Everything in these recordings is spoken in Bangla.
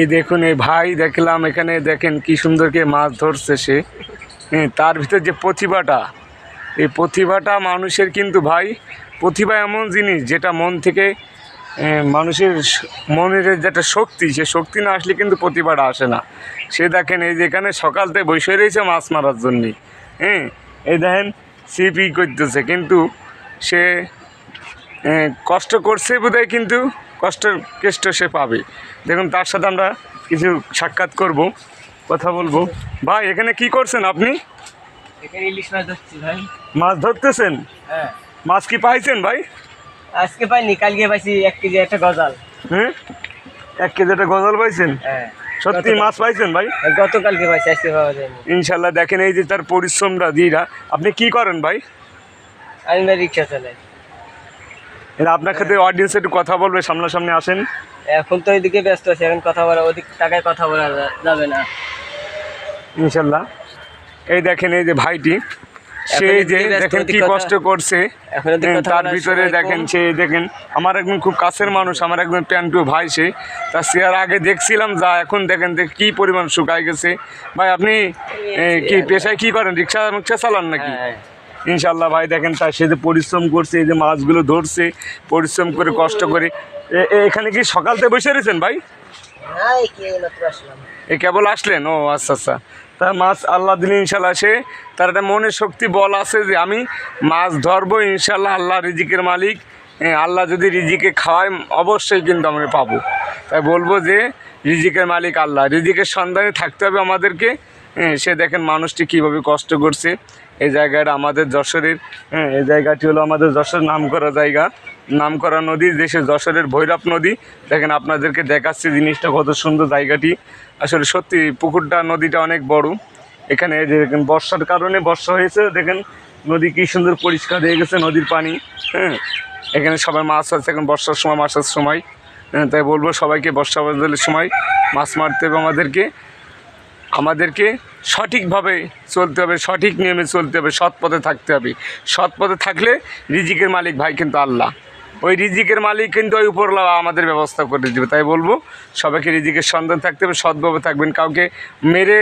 এই দেখুন এই ভাই দেখলাম এখানে দেখেন কি সুন্দরকে মাছ ধরছে সে। হ্যাঁ, তার ভিতর যে প্রতিভাটা এই প্রতিভাটা মানুষের কিন্তু ভাই প্রতিভা এমন জিনিস যেটা মন থেকে মানুষের মনের যেটা শক্তি সে শক্তি না আসলে কিন্তু প্রতিভাটা আসে না। সে দেখেন এই যেখানে সকাল থেকে বসে রয়েছে মাছ মারার জন্যে। হ্যাঁ এই দেখেন সিপি করতেছে কিন্তু সে কষ্ট করছে বোধহয় কিন্তু কষ্টের কেষ্ট সে পাবে। দেখুন তার সাথে আমরা কিছু সাক্ষাৎ করব কথা বলব। ভাই এখানে কি করছেন আপনি? মাছ ধরতেছেন? হ্যাঁ। মাছ কি পাইছেন ভাই? আজকে পাইনি কালকে পাইছি এক কেজি একটা গজাল। হ্যাঁ? এক কেজি একটা গজাল পাইছেন? হ্যাঁ। সত্যি মাছ পাইছেন ভাই? গতকালকে পাইছি আজকে পাওয়া যায়নি। ইনশাল্লাহ দেখেন এই যে তার পরিশ্রমটা দিরা আপনি কি করেন ভাই? আমি রিক্সা চালাই। এরা আপনার সাথে অডিয়েন্স একটু কথা বলবে সামনাসামনি আসেন। এখন তো ওইদিকে ব্যস্ত আছে এখন কথা বলা ওদিক টাকায় কথা বলা যাবে না। ইনশাল্লাহ। এই দেখেন এই যে ভাইটি সে যে দেখেন কি কষ্ট করছে। হ্যাঁ, তার ভিতরে দেখেন সে দেখেন আমার একদম খুব কাছের মানুষ আমার একদম প্যান্টু ভাই সে। তা সে আর আগে দেখছিলাম যা এখন দেখেন যে কি পরিমাণ শুকায় গেছে। ভাই আপনি কি পেশায় কি করেন রিক্সা রিক্সা চালান নাকি? হ্যাঁ। ইনশাল্লাহ ভাই দেখেন তার সে যে পরিশ্রম করছে এই যে মাছগুলো ধরছে পরিশ্রম করে কষ্ট করে। এখানে কি সকাল থেকে বসে রয়েছেন ভাই? হ্যাঁ এ কেবল আসলেন? ও আচ্ছা আচ্ছা। তা মাছ আল্লাহ দিলে ইনশাল্লাহ সে তার একটা মনের শক্তি বল আছে যে আমি মাছ ধরবো ইনশাল্লাহ আল্লাহ রিজিকের মালিক। আল্লাহ যদি রিজিকে খাওয়ায় অবশ্যই কিন্তু আমরা পাবো। তাই বলব যে রিজিকের মালিক আল্লাহ। রিজিকের সন্ধানে থাকতে হবে আমাদেরকে। সে দেখেন মানুষটি কীভাবে কষ্ট করছে। এই জায়গাটা আমাদের যশোরের হ্যাঁ এই জায়গাটি হলো আমাদের যশোর নাম করা জায়গা। নাম করা নদী দেশের যশোরের ভৈরব নদী। দেখেন আপনাদেরকে দেখাচ্ছি জিনিসটা কত সুন্দর জায়গাটি। আসলে সত্যি পুকুরটা নদীটা অনেক বড়। এখানে যে দেখেন বর্ষার কারণে বর্ষা হয়েছে দেখেন নদী কি সুন্দর পরিষ্কার হয়ে গেছে নদীর পানি। হ্যাঁ এখানে সবাই মাছ আছে এখন বর্ষার সময় মাছের সময়। হ্যাঁ, তাই বলব সবাইকে বর্ষা বাদলের সময় মাছ মারতে হবে আমাদেরকে। আমাদেরকে সঠিকভাবে চলতে হবে, সঠিক নিয়মে চলতে হবে, সৎ পথে থাকতে হবে। সৎ পথে থাকলে রিজিকের মালিক ভাই কিন্তু আল্লাহ। ওই রিজিকের মালিক কিন্তু ওই উপরলা আমাদের ব্যবস্থা করে দেবে। তাই বলব, সবাইকে রিজিকের সন্ধান থাকতে হবে, সৎভাবে থাকবেন। কাউকে মেরে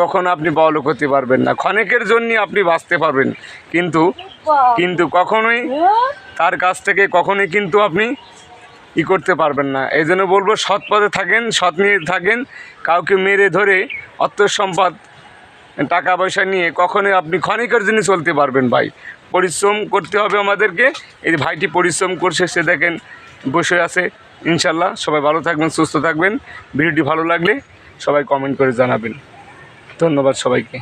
কখনো আপনি বড়লোক হতে পারবেন না। ক্ষণিকের জন্যই আপনি বাঁচতে পারবেন। কিন্তু কিন্তু কখনোই তার কাছ থেকে কখনোই কিন্তু আপনি ই করতে পারবেন না। এই জন্য বলব, সৎ পথে থাকেন, সৎ নিয়ে থাকেন। কাউকে মেরে ধরে অর্থ সম্পদ, টাকা পয়সা নিয়ে কখনোই আপনি ক্ষণিকের জন্য চলতে পারবেন ভাই। পরিশ্রম করতে হবে আমাদেরকে। এই ভাইটি পরিশ্রম করছে, সে দেখেন বসে আছে। ইনশাল্লাহ সবাই ভালো থাকবেন, সুস্থ থাকবেন। ভিডিওটি ভালো লাগলে সবাই কমেন্ট করে জানাবেন। ধন্যবাদ সবাইকে।